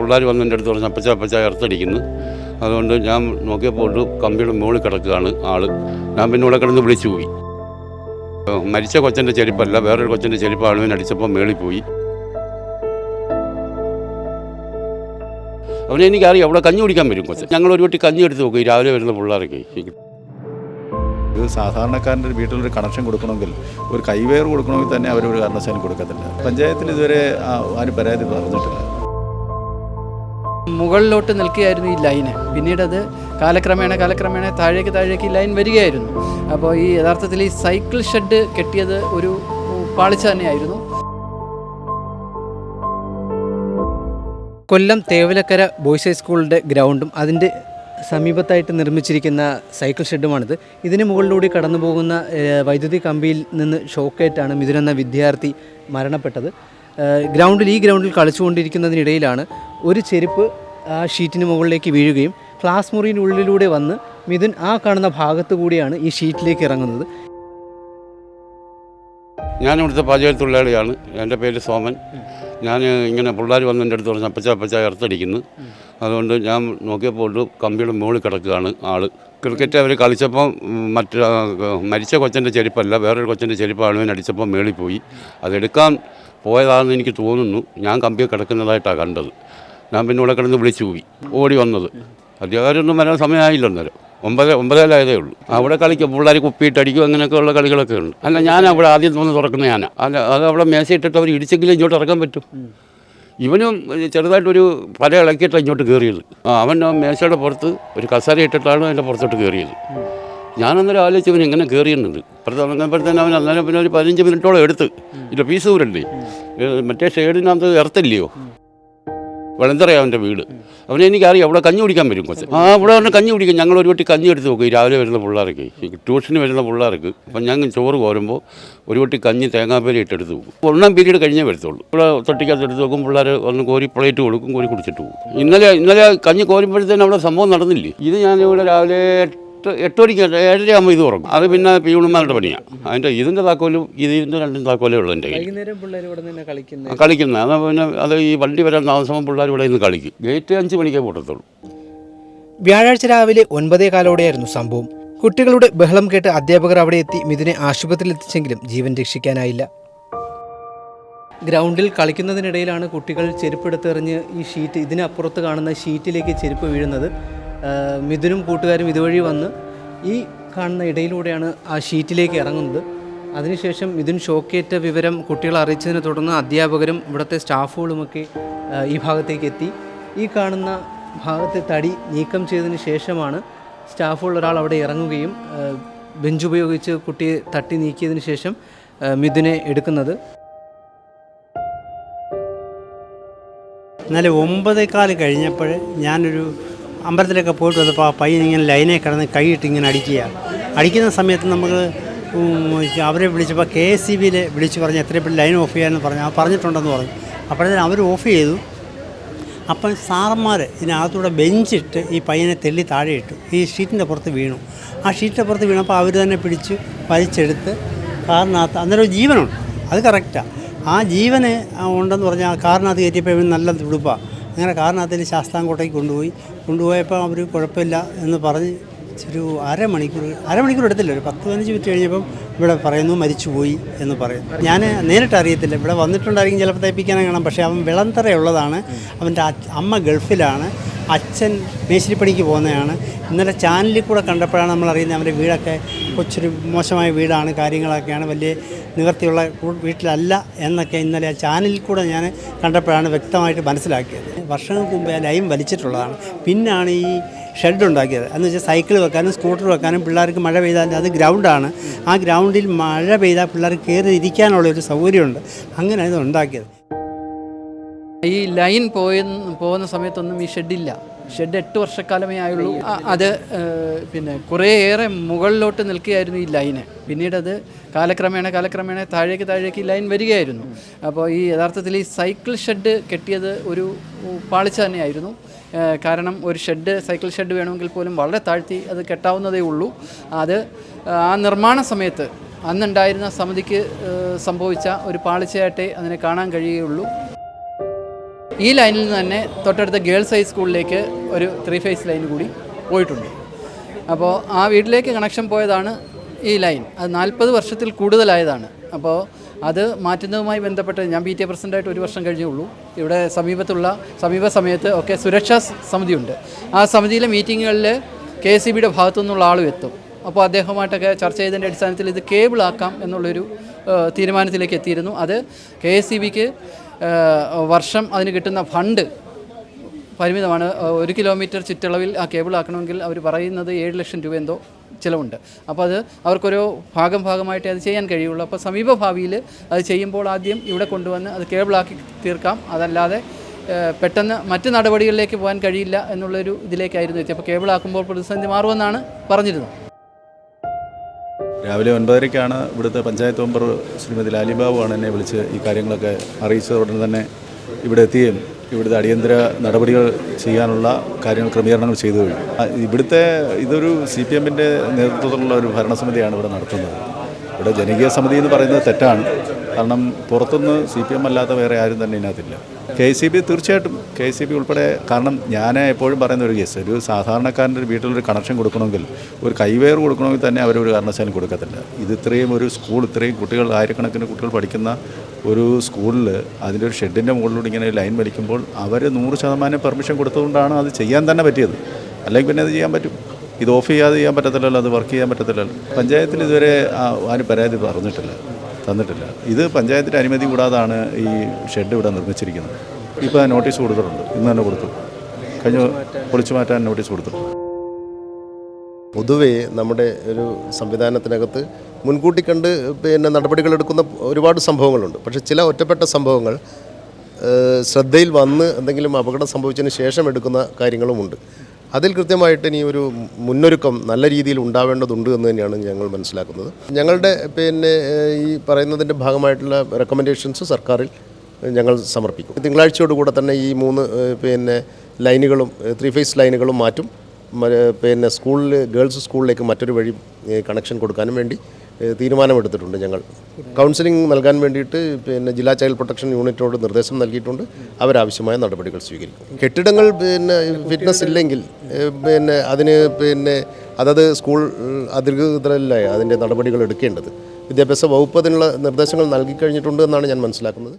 പിള്ളേർ വന്ന് എന്റെ അടുത്ത് പറഞ്ഞു അപ്പച്ച അപ്പച്ച ഇറത്തടിക്കുന്നു അതുകൊണ്ട് ഞാൻ നോക്കിയപ്പോൾ ഒരു കമ്പിയുടെ മുകളിൽ കിടക്കുകയാണ് ആൾ. ഞാൻ പിന്നെ ഇവിടെ കിടന്ന് വിളിച്ചു പോയി. മരിച്ച കൊച്ചന്റെ ചെരുപ്പല്ല വേറൊരു കൊച്ചന്റെ ചെരുപ്പ് ആളുവിനെ അടിച്ചപ്പോൾ മേളിൽ പോയി. അവനെ എനിക്കറിയാം അവിടെ കഞ്ഞി കുടിക്കാൻ വരും കൊച്ചൻ ഞങ്ങൾ ഒരു വട്ടി കഞ്ഞി എടുത്ത് നോക്കും രാവിലെ വരുന്ന പിള്ളേരൊക്കെ. ഇത് സാധാരണക്കാരന്റെ ഒരു വീട്ടിലൊരു കണക്ഷൻ കൊടുക്കണമെങ്കിൽ ഒരു കൈവേർ കൊടുക്കണമെങ്കിൽ തന്നെ അവർ ഒരു കാരണവശാലും കൊടുക്കത്തില്ല. പഞ്ചായത്തിൽ ഇതുവരെ ആരും പരാതി പറഞ്ഞിട്ടില്ല. മുകളിലോട്ട് നിൽക്കുകയായിരുന്നു ഈ ലൈന്. പിന്നീട് അത് കാലക്രമേണ കാലക്രമേണ താഴേക്ക് താഴേക്ക് ഈ ലൈൻ വരികയായിരുന്നു. അപ്പോൾ ഈ യഥാർത്ഥത്തിൽ ഈ സൈക്കിൾ ഷെഡ് കെട്ടിയത് ഒരു പാളിച്ച തന്നെയായിരുന്നു. കൊല്ലം തേവലക്കര ബോയ്സ് ഹൈസ്കൂളിന്റെ ഗ്രൗണ്ടും അതിന്റെ സമീപത്തായിട്ട് നിർമ്മിച്ചിരിക്കുന്ന സൈക്കിൾ ഷെഡുമാണിത്. ഇതിന് മുകളിലൂടെ കടന്നു പോകുന്ന വൈദ്യുതി കമ്പിയിൽ നിന്ന് ഷോക്കേറ്റാണ് മിഥുൻ എന്ന വിദ്യാർത്ഥി മരണപ്പെട്ടത്. ഗ്രൗണ്ടിൽ ഈ ഗ്രൗണ്ടിൽ കളിച്ചുകൊണ്ടിരിക്കുന്നതിനിടയിലാണ് ഒരു ചെരുപ്പ് ആ ഷീറ്റിന് മുകളിലേക്ക് വീഴുകയും ക്ലാസ് മുറിയുടെ ഉള്ളിലൂടെ വന്ന് മിഥുൻ ആ കാണുന്ന ഭാഗത്തു കൂടിയാണ് ഈ ഷീറ്റിലേക്ക് ഇറങ്ങുന്നത്. ഞാൻ ഇവിടുത്തെ പാചക തൊഴിലാളിയാണ്. എന്റെ പേര് സോമൻ. ഞാൻ ഇങ്ങനെ പിള്ളേർ വന്ന് എന്റെ അടുത്ത് പറഞ്ഞു അപ്പച്ച അപ്പച്ച ഇറത്തടിക്കുന്നു അതുകൊണ്ട് ഞാൻ നോക്കിയപ്പോൾ കമ്പിയുടെ മുകളിൽ കിടക്കുകയാണ് ആൾ ക്രിക്കറ്റ് അവർ കളിച്ചപ്പോൾ മറ്റ മരിച്ച കൊച്ചന്റെ ചെരുപ്പല്ല വേറൊരു കൊച്ചന്റെ ചെരുപ്പ് ഞാൻ അടിച്ചപ്പോൾ മേളിൽ പോയി. അതെടുക്കാൻ പോയതാണെന്ന് എനിക്ക് തോന്നുന്നു. ഞാൻ കമ്പിയെ കിടക്കുന്നതായിട്ടാണ് കണ്ടത്. ഞാൻ പിന്നെ ഇവിടെ കിടന്ന് വിളിച്ചു പോയി. ഓടി വന്നത്. അധികാരമൊന്നും വരാൻ സമയമായില്ല അന്നേരം. ഒമ്പത് ഒമ്പതേലായതേ ഉള്ളൂ. അവിടെ കളിക്കും. പിള്ളേർ കുപ്പിയിട്ടടിക്കും അങ്ങനെയൊക്കെയുള്ള കളികളൊക്കെ ഉണ്ട്. അല്ല ഞാൻ അവിടെ ആദ്യം തോന്നുന്നു തുറക്കുന്ന ഞാനാ. അല്ല അത് അവിടെ മേശയിട്ടിട്ട് അവർ ഇടിച്ചെങ്കിലും ഇങ്ങോട്ട് ഇറക്കാൻ പറ്റും. ഇവനും ചെറുതായിട്ടൊരു പല ഇളക്കിയിട്ടാണ് ഇങ്ങോട്ട് കയറിയത് ആ അവൻ മേശയുടെ പുറത്ത് ഒരു കസേര ഇട്ടിട്ടാണ് അതിന്റെ പുറത്തോട്ട് കയറിയത് ഞാനന്നേരം ആലോചിച്ച് ഇവൻ ഇങ്ങനെ കയറിയിട്ടുണ്ട് പുറത്ത് ഇറങ്ങുമ്പോഴത്തേനും അവൻ അന്നേരം പിന്നെ ഒരു പതിനഞ്ച് മിനിറ്റോളം എടുത്ത്. ഇല്ല പീസ് ദൂരല്ലേ? മറ്റേ ഷെയ്ഡിനകത്ത് ഇറത്തില്ലയോ വെളന്തറയാ അവന്റെ വീട്. അവനെ എനിക്കറിയാം അവിടെ കഞ്ഞി കുടിക്കാൻ വരും കൊച്ചു ആ അവിടെ വന്ന് കഞ്ഞി കുടിക്കും. ഞങ്ങൾ ഒരു വട്ടി കഞ്ഞി എടുത്ത് നോക്കും. രാവിലെ വരുന്ന പിള്ളേർക്ക് ട്യൂഷന് വരുന്ന പിള്ളേർക്ക്. അപ്പം ഞങ്ങൾ ചോറ് കോരുമ്പോൾ ഒരു വട്ടി കഞ്ഞി തേങ്ങാപ്പേരി ഇട്ടെടുത്ത് പോകും ഒന്നാം പീരീഡ് കഴിഞ്ഞേ വരത്തുള്ളൂ. ഇവിടെ തൊട്ടിക്കകത്ത് എടുത്ത് നോക്കും പിള്ളേർ ഒന്ന് കോരി പ്ലേറ്റ് കൊടുക്കും കോരി കുടിച്ചിട്ട് പോകും. ഇന്നലെ ഇന്നലെ കഞ്ഞി കോരുമ്പോഴത്തേനും അവിടെ സംഭവം നടന്നില്ലേ? ഇത് ഞാൻ ഇവിടെ രാവിലെ എട്ട് എട്ട് മണിക്ക് ഏഴര ആകുമ്പോൾ ഇത് ഉറങ്ങും അത് പിന്നെ പിയൂണന്മാരുടെ പണിയാണ് അതിന്റെ ഇതിന്റെ താക്കോലും ഇതിന്റെ രണ്ടും താക്കോലേ ഉള്ളൂ എന്റെ കയ്യിൽ. കളിക്കുന്നത്? കളിക്കുന്നത്. അത് പിന്നെ അത് ഈ വണ്ടി വരാൻ താമസം പിള്ളേർ ഇവിടെ നിന്ന് കളിക്കും. ഗേറ്റ് അഞ്ച് മണിക്കേ പൊട്ടത്തുള്ളൂ. വ്യാഴാഴ്ച രാവിലെ ഒൻപതേ കാലോടെയായിരുന്നു സംഭവം. കുട്ടികളുടെ ബഹളം കേട്ട് അധ്യാപകർ അവിടെ എത്തി മിഥുനെ ആശുപത്രിയിൽ എത്തിച്ചെങ്കിലും ജീവൻ രക്ഷിക്കാനായില്ല. ഗ്രൗണ്ടിൽ കളിക്കുന്നതിനിടയിലാണ് കുട്ടികൾ ചെരുപ്പെടുത്തെറിഞ്ഞ് ഈ ഷീറ്റ് ഇതിനപ്പുറത്ത് കാണുന്ന ഷീറ്റിലേക്ക് ചെരുപ്പ് വീഴുന്നത്. മിഥുനും കൂട്ടുകാരും ഇതുവഴി വന്ന് ഈ കാണുന്ന ഇടയിലൂടെയാണ് ആ ഷീറ്റിലേക്ക് ഇറങ്ങുന്നത്. അതിനുശേഷം മിഥുൻ ഷോക്കേറ്റ വിവരം കുട്ടികളെ അറിയിച്ചതിനെ തുടർന്ന് അധ്യാപകരും ഇവിടുത്തെ സ്റ്റാഫുകളുമൊക്കെ ഈ ഭാഗത്തേക്ക് എത്തി. ഈ കാണുന്ന ഭാഗത്തെ തടി നീക്കം ചെയ്തതിന് ശേഷമാണ് സ്റ്റാഫുകൾ ഒരാൾ അവിടെ ഇറങ്ങുകയും ബെഞ്ച് ഉപയോഗിച്ച് കുട്ടിയെ തട്ടി നീക്കിയതിന് ശേഷം മിഥുനെ എടുക്കുന്നത്. എന്നാലും ഒമ്പതേക്കാൽ കഴിഞ്ഞപ്പോൾ ഞാനൊരു അമ്പലത്തിലൊക്കെ പോയിട്ട് വന്നപ്പോൾ ആ പയ്യൻ ഇങ്ങനെ ലൈനെ കിടന്ന് കൈയിട്ട് ഇങ്ങനെ അടിക്കുക. അടിക്കുന്ന സമയത്ത് നമുക്ക് അവരെ വിളിച്ചപ്പോൾ കെ എസ് സി ബിയിൽ വിളിച്ച് പറഞ്ഞ് എത്ര പേര് ലൈൻ ഓഫ് ചെയ്യാമെന്ന് പറഞ്ഞു. ആ പറഞ്ഞിട്ടുണ്ടെന്ന് പറഞ്ഞു. അപ്പോഴത്തേനും അവർ ഓഫ് ചെയ്തു. അപ്പം സാറന്മാർ ഇതിനകത്തൂടെ ബെഞ്ചിട്ട് ഈ പയ്യനെ തെള്ളി താഴെ ഇട്ടു ഈ ഷീറ്റിന്റെ പുറത്ത് വീണു. ആ ഷീറ്റിന്റെ പുറത്ത് വീണപ്പോൾ അവർ തന്നെ പിടിച്ച് വലിച്ചെടുത്ത് കാറിനകത്ത് അന്നേരം ജീവനുണ്ട്. അത് കറക്റ്റാണ് ആ ജീവന് ഉണ്ടെന്ന് പറഞ്ഞാൽ കാറിനകത്ത് കയറ്റിയപ്പോൾ നല്ല തുടുപ്പാണ് അങ്ങനെ കാറിനകത്ത് ശാസ്താംകോട്ടയ്ക്ക് കൊണ്ടുപോയി. കൊണ്ടുപോയപ്പോൾ അവർ കുഴപ്പമില്ല എന്ന് പറഞ്ഞ് ഒരു അരമണിക്കൂർ അരമണിക്കൂർ എടുത്തില്ല ഒരു പത്ത് പതിനഞ്ച് മിനിറ്റ് കഴിഞ്ഞപ്പം ഇവിടെ പറയുന്നു മരിച്ചുപോയി എന്ന് പറയുന്നു. ഞാൻ നേരിട്ട് അറിയത്തില്ല ഇവിടെ വന്നിട്ടുണ്ടായിരിക്കും ചിലപ്പോൾ തയ്പ്പിക്കാനും കാണാം പക്ഷേ അവൻ വിളന്തറയുള്ളതാണ് അവന്റെ അമ്മ ഗൾഫിലാണ്. അച്ഛൻ മേശിരിപ്പണിക്ക് പോകുന്നതാണ്. ഇന്നലെ ചാനലിൽ കൂടെ കണ്ടപ്പോഴാണ് നമ്മൾ അറിയുന്നത് അവന്റെ വീടൊക്കെ കൊച്ചൊരു മോശമായ വീടാണ് കാര്യങ്ങളൊക്കെയാണ് വലിയ നിവർത്തിയുള്ള വീട്ടിലല്ല എന്നൊക്കെ ഇന്നലെ ചാനലിൽ കൂടെ ഞാൻ കണ്ടപ്പോഴാണ് വ്യക്തമായിട്ട് മനസ്സിലാക്കിയത്. വർഷങ്ങൾക്ക് മുമ്പേ ലൈൻ വലിച്ചിട്ടുള്ളതാണ്. പിന്നാണ് ഈ ഷെഡ് ഉണ്ടാക്കിയത്. എന്ന് വെച്ചാൽ സൈക്കിൾ വെക്കാനും സ്കൂട്ടർ വെക്കാനും പിള്ളേർക്ക് മഴ പെയ്താൽ അത് ഗ്രൗണ്ടാണ്. ആ ഗ്രൗണ്ടിൽ മഴ പെയ്താൽ പിള്ളേർക്ക് കയറി ഇരിക്കാനുള്ള ഒരു സൗകര്യമുണ്ട്. അങ്ങനെ ഇത് ഉണ്ടാക്കിയത്. ഈ ലൈൻ പോയ പോകുന്ന സമയത്തൊന്നും ഈ ഷെഡില്ല ഷെഡ് എട്ട് വർഷക്കാലമേ ആയുള്ളൂ. അത് പിന്നെ കുറേയേറെ മുകളിലോട്ട് നിൽക്കുകയായിരുന്നു ഈ ലൈന്. പിന്നീട് അത് കാലക്രമേണ കാലക്രമേണ താഴേക്ക് താഴേക്ക് ഈ ലൈൻ വരികയായിരുന്നു. അപ്പോൾ ഈ യഥാർത്ഥത്തിൽ ഈ സൈക്കിൾ ഷെഡ് കെട്ടിയത് ഒരു പാളിച്ച തന്നെയായിരുന്നു. കാരണം ഒരു ഷെഡ് സൈക്കിൾ ഷെഡ് വേണമെങ്കിൽ പോലും വളരെ താഴ്ത്തി അത് കെട്ടാവുന്നതേ ഉള്ളൂ. അത് ആ നിർമ്മാണ സമയത്ത് അന്നുണ്ടായിരുന്ന സമിതിക്ക് സംഭവിച്ച ഒരു പാളിച്ചയായിട്ടേ അതിനെ കാണാൻ കഴിയുകയുള്ളൂ. ഈ ലൈനിൽ നിന്ന് തന്നെ തൊട്ടടുത്ത ഗേൾസ് ഹൈസ്കൂളിലേക്ക് ഒരു ത്രീ ഫേസ് ലൈൻ കൂടി പോയിട്ടുണ്ട്. അപ്പോൾ ആ വീട്ടിലേക്ക് കണക്ഷൻ പോയതാണ് ഈ ലൈൻ. അത് നാൽപ്പത് വർഷത്തിൽ കൂടുതലായതാണ്. അപ്പോൾ അത് മാറ്റുന്നതുമായി ബന്ധപ്പെട്ട് ഞാൻ പി ടി പ്രസിഡന്റായിട്ട് ഒരു വർഷം കഴിഞ്ഞേ ഉള്ളൂ. ഇവിടെ സമീപത്തുള്ള സമീപ സമയത്ത് ഒക്കെ സുരക്ഷാ സമിതിയുണ്ട്. ആ സമിതിയിലെ മീറ്റിങ്ങുകളിൽ കെ സി ബിയുടെ ഭാഗത്തു നിന്നുള്ള ആളും എത്തും. അപ്പോൾ അദ്ദേഹമായിട്ടൊക്കെ ചർച്ച ചെയ്തതിന്റെ അടിസ്ഥാനത്തിൽ ഇത് കേബിളാക്കാം എന്നുള്ളൊരു തീരുമാനത്തിലേക്ക് എത്തിയിരുന്നു. അത് കെ എസ് സി ബിക്ക് വർഷം അതിന് കിട്ടുന്ന ഫണ്ട് പരിമിതമാണ്. ഒരു കിലോമീറ്റർ ചുറ്റളവിൽ ആ കേബിൾ ആക്കണമെങ്കിൽ അവർ പറയുന്നത് ഏഴ് ലക്ഷം രൂപ എന്തോ ചിലവുണ്ട്. അപ്പോൾ അത് അവർക്കൊരു ഭാഗം ഭാഗമായിട്ട് അത് ചെയ്യാൻ കഴിയുള്ളൂ. അപ്പോൾ സമീപഭാവിയിൽ അത് ചെയ്യുമ്പോൾ ആദ്യം ഇവിടെ കൊണ്ടുവന്ന് അത് കേബിളാക്കി തീർക്കാം. അതല്ലാതെ പെട്ടെന്ന് മറ്റ് നടപടികളിലേക്ക് പോകാൻ കഴിയില്ല എന്നുള്ളൊരു ഇതിലേക്കായിരുന്നു എത്തി അപ്പോൾ കേബിളാക്കുമ്പോൾ പ്രതിസന്ധി മാറുമെന്നാണ് പറഞ്ഞിരുന്നത്. രാവിലെ ഒൻപതരയ്ക്കാണ് ഇവിടുത്തെ പഞ്ചായത്ത് മെമ്പർ ശ്രീമതി ലാലിബാബുവാണ് എന്നെ വിളിച്ച് ഈ കാര്യങ്ങളൊക്കെ അറിയിച്ചത്. ഉടനെ തന്നെ ഇവിടെ എത്തുകയും ഇവിടുത്തെ അടിയന്തര നടപടികൾ ചെയ്യാനുള്ള കാര്യങ്ങൾ ക്രമീകരണങ്ങൾ ചെയ്തു കഴിഞ്ഞു. ഇവിടുത്തെ ഇതൊരു സി പി എമ്മിന്റെ നേതൃത്വത്തിലുള്ള ഒരു ഭരണസമിതിയാണ് ഇവിടെ നടത്തുന്നത്. ഇവിടെ ജനകീയ സമിതി എന്ന് പറയുന്നത് തെറ്റാണ്. കാരണം പുറത്തുനിന്ന് സി പി എം അല്ലാത്ത വേറെ ആരും തന്നെ ഇതിനകത്തില്ല. കെ സി ബി തീർച്ചയായിട്ടും കെ സി ബി ഉൾപ്പെടെ കാരണം ഞാൻ എപ്പോഴും പറയുന്ന ഒരു കേസ് ഒരു സാധാരണക്കാരന്റെ ഒരു വീട്ടിലൊരു കണക്ഷൻ കൊടുക്കണമെങ്കിൽ ഒരു കൈവേർ കൊടുക്കണമെങ്കിൽ തന്നെ അവരൊരു കാരണവശാലും കൊടുക്കത്തില്ല. ഇത് ഇത്രയും ഒരു സ്കൂൾ ഇത്രയും കുട്ടികൾ ആയിരക്കണക്കിന് കുട്ടികൾ പഠിക്കുന്ന ഒരു സ്കൂളിൽ അതിന്റെ ഒരു ഷെഡിന്റെ മുകളിലൂടെ ഇങ്ങനെ ലൈൻ വലിക്കുമ്പോൾ അവർ നൂറ് ശതമാനം പെർമിഷൻ കൊടുത്തുകൊണ്ടാണ് അത് ചെയ്യാൻ തന്നെ പറ്റിയത്. അല്ലെങ്കിൽ പിന്നെ അത് ചെയ്യാൻ പറ്റും. ഇത് ഓഫ് ചെയ്യാതെ ചെയ്യാൻ പറ്റത്തില്ലല്ലോ അത് വർക്ക് ചെയ്യാൻ പറ്റത്തില്ലല്ലോ. പഞ്ചായത്തിൽ ഇതുവരെ ആരും പരാതി പറഞ്ഞിട്ടില്ല. തന്നിട്ടില്ല. ഇത് പഞ്ചായത്തിന്റെ അനുമതി കൂടാതാണ് ഈ ഷെഡ് ഇവിടെ നിർമ്മിച്ചിരിക്കുന്നത്. ഇപ്പോൾ നോട്ടീസ് കൊടുത്തിട്ടുണ്ട്. ഇന്ന് തന്നെ കൊടുത്തു. കഴിഞ്ഞ പൊളിച്ചു മാറ്റാൻ നോട്ടീസ് കൊടുത്തിട്ടുണ്ട്. പൊതുവേ നമ്മുടെ ഒരു സംവിധാനത്തിനകത്ത് മുൻകൂട്ടി കണ്ട് പിന്നെ നടപടികൾ എടുക്കുന്ന ഒരുപാട് സംഭവങ്ങളുണ്ട്. പക്ഷേ ചില ഒറ്റപ്പെട്ട സംഭവങ്ങൾ ശ്രദ്ധയിൽ വന്ന് എന്തെങ്കിലും അപകടം സംഭവിച്ചതിന് ശേഷം എടുക്കുന്ന കാര്യങ്ങളുമുണ്ട്. അതിൽ കൃത്യമായിട്ട് ഇനി ഒരു മുന്നൊരുക്കം നല്ല രീതിയിൽ ഉണ്ടാവേണ്ടതുണ്ട് എന്ന് തന്നെയാണ് ഞങ്ങൾ മനസ്സിലാക്കുന്നത്. ഞങ്ങളുടെ പിന്നെ ഈ പറയുന്നതിന്റെ ഭാഗമായിട്ടുള്ള റെക്കമെൻഡേഷൻസ് സർക്കാരിൽ ഞങ്ങൾ സമർപ്പിക്കും. തിങ്കളാഴ്ചയോടുകൂടെ തന്നെ ഈ മൂന്ന് പിന്നെ ലൈനുകളും ത്രീ ഫേസ് ലൈനുകളും മാറ്റും. പിന്നെ സ്കൂളിൽ ഗേൾസ് സ്കൂളിലേക്ക് മറ്റൊരു വഴി കണക്ഷൻ കൊടുക്കാനും വേണ്ടി തീരുമാനമെടുത്തിട്ടുണ്ട് ഞങ്ങൾ. കൗൺസിലിംഗ് നൽകാൻ വേണ്ടിയിട്ട് പിന്നെ ജില്ലാ ചൈൽഡ് പ്രൊട്ടക്ഷൻ യൂണിറ്റോട് നിർദ്ദേശം നൽകിയിട്ടുണ്ട്. അവരാവശ്യമായ നടപടികൾ സ്വീകരിക്കും. കെട്ടിടങ്ങൾ പിന്നെ ഫിറ്റ്നസ് ഇല്ലെങ്കിൽ പിന്നെ അതിന് പിന്നെ അതത് സ്കൂൾ അധികൃതരല്ലേ അതിന്റെ നടപടികൾ എടുക്കേണ്ടത്? വിദ്യാഭ്യാസ വകുപ്പ് അതിനുള്ള നിർദ്ദേശങ്ങൾ നൽകിക്കഴിഞ്ഞിട്ടുണ്ട് എന്നാണ് ഞാൻ മനസ്സിലാക്കുന്നത്.